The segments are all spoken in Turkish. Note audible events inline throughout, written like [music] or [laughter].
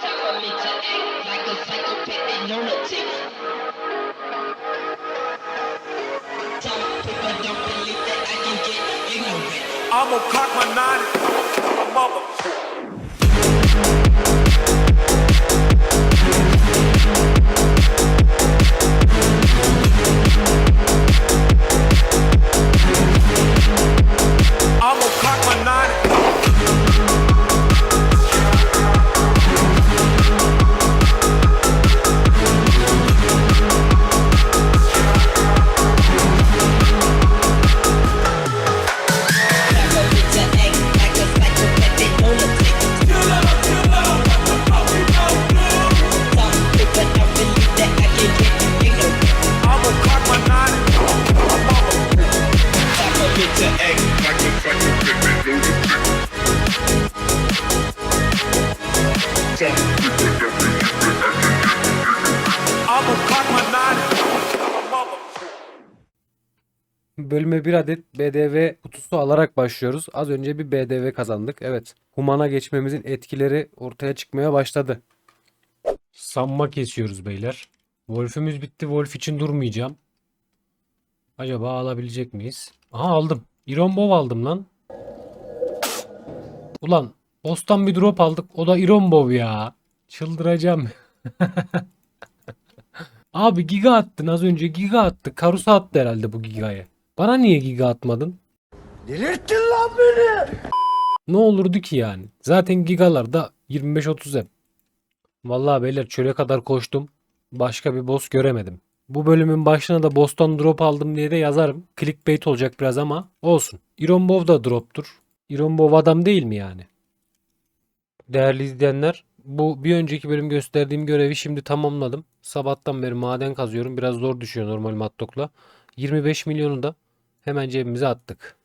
Time for me to act like a psychopathic lunatic. Some people don't believe that I can get ignorant. I'm gonna cock my nine. Mother. Bölüme bir adet BDV kutusu alarak başlıyoruz. Az önce bir BDV kazandık. Evet. Humana geçmemizin etkileri ortaya çıkmaya başladı. Samma kesiyoruz beyler. Wolf'ümüz bitti. Wolf için durmayacağım. Acaba alabilecek miyiz? Aha aldım. Iron Bow aldım lan. Ulan Boss'tan bir drop aldık. O da Iron Bow ya. Çıldıracağım. [laughs] Abi giga attın az önce giga attı. Karusa attı herhalde bu gigayı. Bana niye giga atmadın? Delirttin lan beni. Ne olurdu ki yani? Zaten gigalarda 25-30 hep. Vallahi beyler çöle kadar koştum. Başka bir boss göremedim. Bu bölümün başına da boss'tan drop aldım diye de yazarım. Clickbait olacak biraz ama olsun. Irombov da drop'tur. Irombov adam değil mi yani? Değerli izleyenler, bu bir önceki bölüm gösterdiğim görevi şimdi tamamladım. Sabahtan beri maden kazıyorum. Biraz zor düşüyor normal mattokla. 25 milyonu da hemen cebimize attık.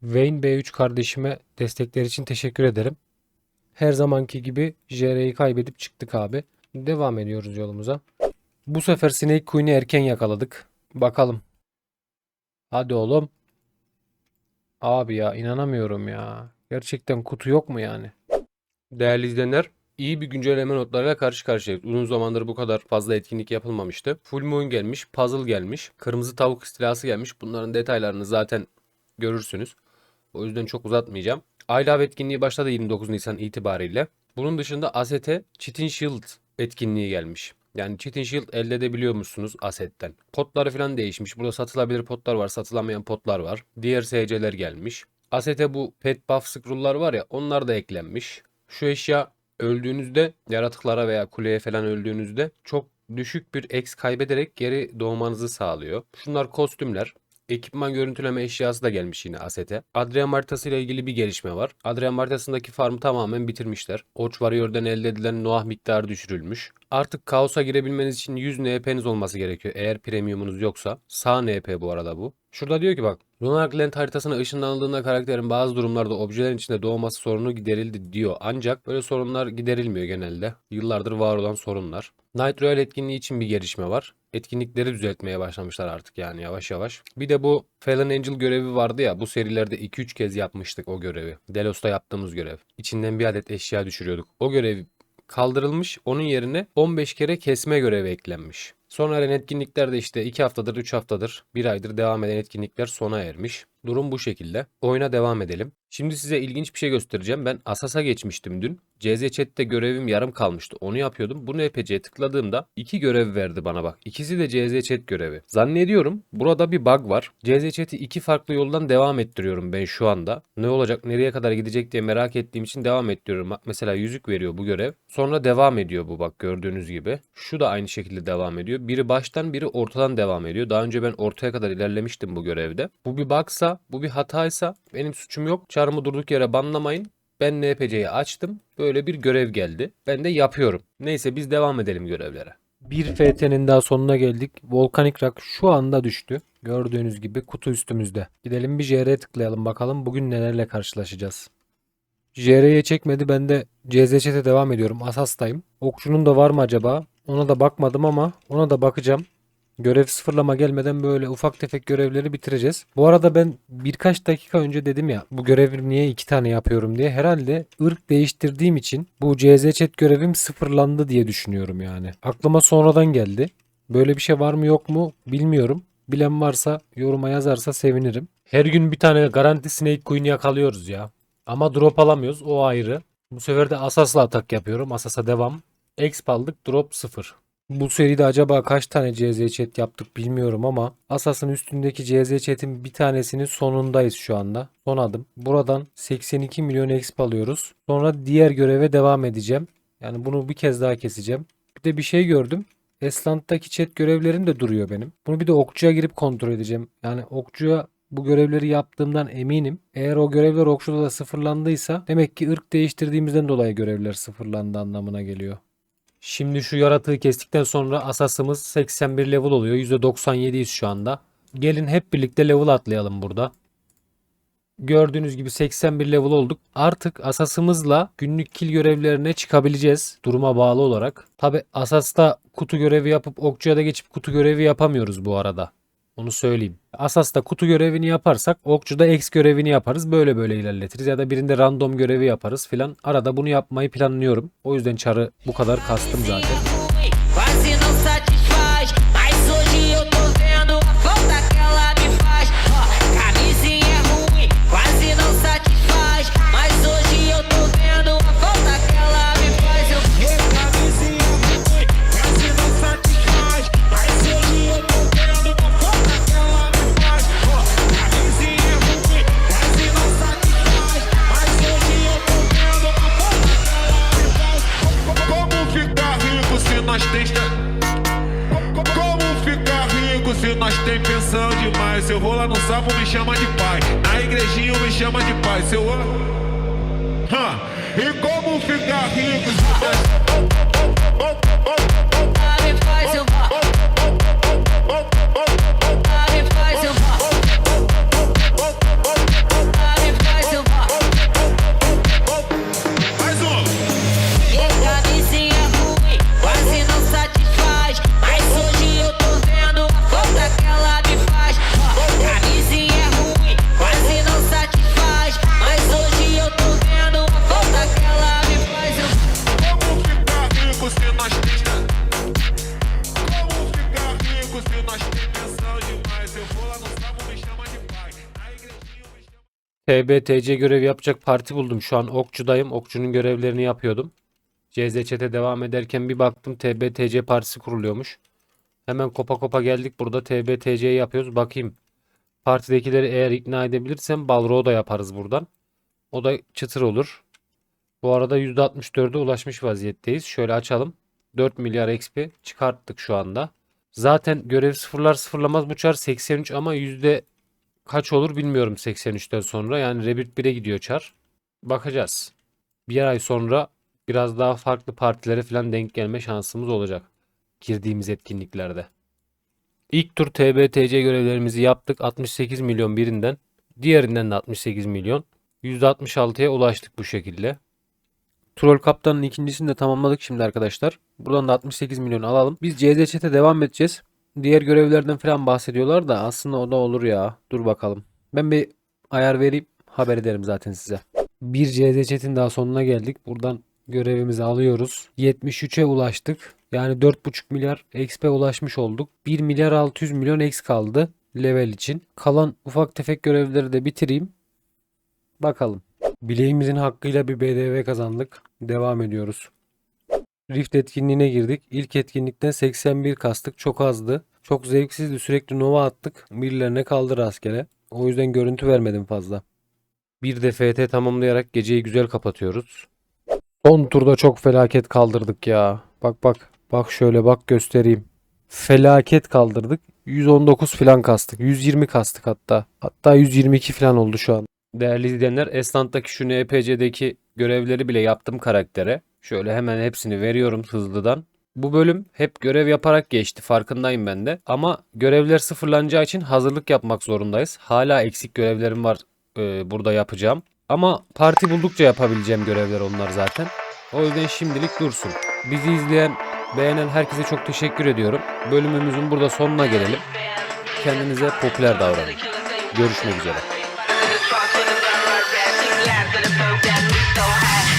Wayne B3 kardeşime destekler için teşekkür ederim. Her zamanki gibi JR'yi kaybedip çıktık abi. Devam ediyoruz yolumuza. Bu sefer Snake Queen'i erken yakaladık. Bakalım. Hadi oğlum. Abi ya inanamıyorum ya. Gerçekten kutu yok mu yani? Değerli izleyenler, iyi bir güncelleme notlarıyla karşı karşıyayız. Uzun zamandır bu kadar fazla etkinlik yapılmamıştı. Full Moon gelmiş, Puzzle gelmiş, Kırmızı Tavuk istilası gelmiş. Bunların detaylarını zaten görürsünüz. O yüzden çok uzatmayacağım. Love etkinliği başladı 29 Nisan itibariyle. Bunun dışında AST Chitin Shield etkinliği gelmiş. Yani Chitin Shield elde edebiliyor musunuz asetten? Potları falan değişmiş. Burada satılabilir potlar var, satılamayan potlar var. Diğer SC'ler gelmiş. Asete bu pet buff scroll'lar var ya onlar da eklenmiş. Şu eşya öldüğünüzde yaratıklara veya kuleye falan öldüğünüzde çok düşük bir X kaybederek geri doğmanızı sağlıyor. Şunlar kostümler. Ekipman görüntüleme eşyası da gelmiş yine Asete. Adrian haritası ile ilgili bir gelişme var. Adrian haritasındaki farmı tamamen bitirmişler. Oç Warrior'dan elde edilen Noah miktarı düşürülmüş. Artık kaosa girebilmeniz için 100 NP'niz olması gerekiyor. Eğer premiumunuz yoksa. Sağ NP bu arada bu. Şurada diyor ki bak. Lunar Gland haritasına ışınlanıldığında karakterin bazı durumlarda objelerin içinde doğması sorunu giderildi diyor. Ancak böyle sorunlar giderilmiyor genelde. Yıllardır var olan sorunlar. Night Royale etkinliği için bir gelişme var. Etkinlikleri düzeltmeye başlamışlar artık yani yavaş yavaş. Bir de bu Fallen Angel görevi vardı ya bu serilerde 2-3 kez yapmıştık o görevi. Delos'ta yaptığımız görev. İçinden bir adet eşya düşürüyorduk. O görevi kaldırılmış. Onun yerine 15 kere kesme görevi eklenmiş. Sona eren etkinlikler de işte 2 haftadır, 3 haftadır, 1 aydır devam eden etkinlikler sona ermiş. Durum bu şekilde. Oyuna devam edelim. Şimdi size ilginç bir şey göstereceğim. Ben Asas'a geçmiştim dün. CZ Chat'te görevim yarım kalmıştı. Onu yapıyordum. Bu NPC'ye tıkladığımda iki görev verdi bana bak. İkisi de CZ Chat görevi. Zannediyorum burada bir bug var. CZ Chat'i iki farklı yoldan devam ettiriyorum ben şu anda. Ne olacak, nereye kadar gidecek diye merak ettiğim için devam ettiriyorum. Bak mesela yüzük veriyor bu görev. Sonra devam ediyor bu bak gördüğünüz gibi. Şu da aynı şekilde devam ediyor. Biri baştan biri ortadan devam ediyor. Daha önce ben ortaya kadar ilerlemiştim bu görevde. Bu bir bugsa, bu bir hataysa benim suçum yok. Çarımı durduk yere banlamayın. Ben NPC'yi açtım. Böyle bir görev geldi. Ben de yapıyorum. Neyse biz devam edelim görevlere. Bir FT'nin daha sonuna geldik. Volkanik Rock şu anda düştü. Gördüğünüz gibi kutu üstümüzde. Gidelim bir JR'ye tıklayalım bakalım bugün nelerle karşılaşacağız. JR'ye çekmedi. Ben de CZÇ'te devam ediyorum. Asas'tayım. Okçunun da var mı acaba? Ona da bakmadım ama ona da bakacağım. Görev sıfırlama gelmeden böyle ufak tefek görevleri bitireceğiz. Bu arada ben birkaç dakika önce dedim ya bu görevi niye iki tane yapıyorum diye. Herhalde ırk değiştirdiğim için bu CZ chat görevim sıfırlandı diye düşünüyorum yani. Aklıma sonradan geldi. Böyle bir şey var mı yok mu bilmiyorum. Bilen varsa yoruma yazarsa sevinirim. Her gün bir tane garanti Snake Queen yakalıyoruz ya. Ama drop alamıyoruz o ayrı. Bu sefer de Asas'la atak yapıyorum. Asas'a devam. Exp aldık drop 0. Bu seride acaba kaç tane CZ chat yaptık bilmiyorum ama Asas'ın üstündeki CZ chat'in bir tanesinin sonundayız şu anda. Son adım. Buradan 82 milyon exp alıyoruz. Sonra diğer göreve devam edeceğim. Yani bunu bir kez daha keseceğim. Bir de bir şey gördüm. Esland'daki chat görevlerim de duruyor benim. Bunu bir de okçuya girip kontrol edeceğim. Yani okçuya bu görevleri yaptığımdan eminim. Eğer o görevler okçuda da sıfırlandıysa demek ki ırk değiştirdiğimizden dolayı görevler sıfırlandı anlamına geliyor. Şimdi şu yaratığı kestikten sonra asasımız 81 level oluyor. %97'yiz şu anda. Gelin hep birlikte level atlayalım burada. Gördüğünüz gibi 81 level olduk. Artık asasımızla günlük kill görevlerine çıkabileceğiz. Duruma bağlı olarak. Tabi asasta kutu görevi yapıp okçuya da geçip kutu görevi yapamıyoruz bu arada. Onu söyleyeyim. Asas'ta kutu görevini yaparsak okçuda X görevini yaparız. Böyle böyle ilerletiriz. Ya da birinde random görevi yaparız filan. Arada bunu yapmayı planlıyorum. O yüzden çarı bu kadar kastım zaten. Demais? Se eu vou lá no sapo me chama de pai, na igrejinha me chama de pai. Se eu. Hã? E como ficar rico TBTC görev yapacak parti buldum. Şu an okçudayım. Okçunun görevlerini yapıyordum. CZ chat'e devam ederken bir baktım TBTC partisi kuruluyormuş. Hemen kopa kopa geldik. Burada TBTC'yi yapıyoruz. Bakayım. Partidekileri eğer ikna edebilirsem Balro da yaparız buradan. O da çıtır olur. Bu arada %64'e ulaşmış vaziyetteyiz. Şöyle açalım. 4 milyar XP çıkarttık şu anda. Zaten görev sıfırlar sıfırlamaz bu çar 83 ama yüzde kaç olur bilmiyorum 83'ten sonra. Yani Rebirth 1'e gidiyor çar. Bakacağız. Bir ay sonra biraz daha farklı partilere falan denk gelme şansımız olacak. Girdiğimiz etkinliklerde. İlk tur TBTC görevlerimizi yaptık. 68 milyon birinden. Diğerinden de 68 milyon. %66'ya ulaştık bu şekilde. Troll Kaptan'ın ikincisini de tamamladık şimdi arkadaşlar. Buradan da 68 milyon alalım. Biz CZ Chat'e devam edeceğiz. Diğer görevlerden falan bahsediyorlar da aslında o da olur ya. Dur bakalım. Ben bir ayar vereyim. Haber ederim zaten size. Bir CZ Chat'in daha sonuna geldik. Buradan görevimizi alıyoruz. 73'e ulaştık. Yani 4,5 milyar XP ulaşmış olduk. 1 milyar 600 milyon X kaldı level için. Kalan ufak tefek görevleri de bitireyim. Bakalım. Bileğimizin hakkıyla bir BDV kazandık. Devam ediyoruz. Rift etkinliğine girdik. İlk etkinlikten 81 kastık. Çok azdı. Çok zevksizdi. Sürekli Nova attık. Birilerine kaldı rastgele. O yüzden görüntü vermedim fazla. Bir de FT tamamlayarak geceyi güzel kapatıyoruz. Son turda çok felaket kaldırdık ya. Bak bak. Bak şöyle bak göstereyim. Felaket kaldırdık. 119 falan kastık. 120 kastık hatta. Hatta 122 falan oldu şu an. Değerli izleyenler Esland'daki şu NPC'deki görevleri bile yaptım karaktere. Şöyle hemen hepsini veriyorum hızlıdan. Bu bölüm hep görev yaparak geçti farkındayım ben de. Ama görevler sıfırlanacağı için hazırlık yapmak zorundayız. Hala eksik görevlerim var e, burada yapacağım. Ama parti buldukça yapabileceğim görevler onlar zaten. O yüzden şimdilik dursun. Bizi izleyen Beğenen herkese çok teşekkür ediyorum. Bölümümüzün burada sonuna gelelim. Kendinize popüler davranın. Görüşmek üzere. for the sunrise rising, glad for the folk that we so high.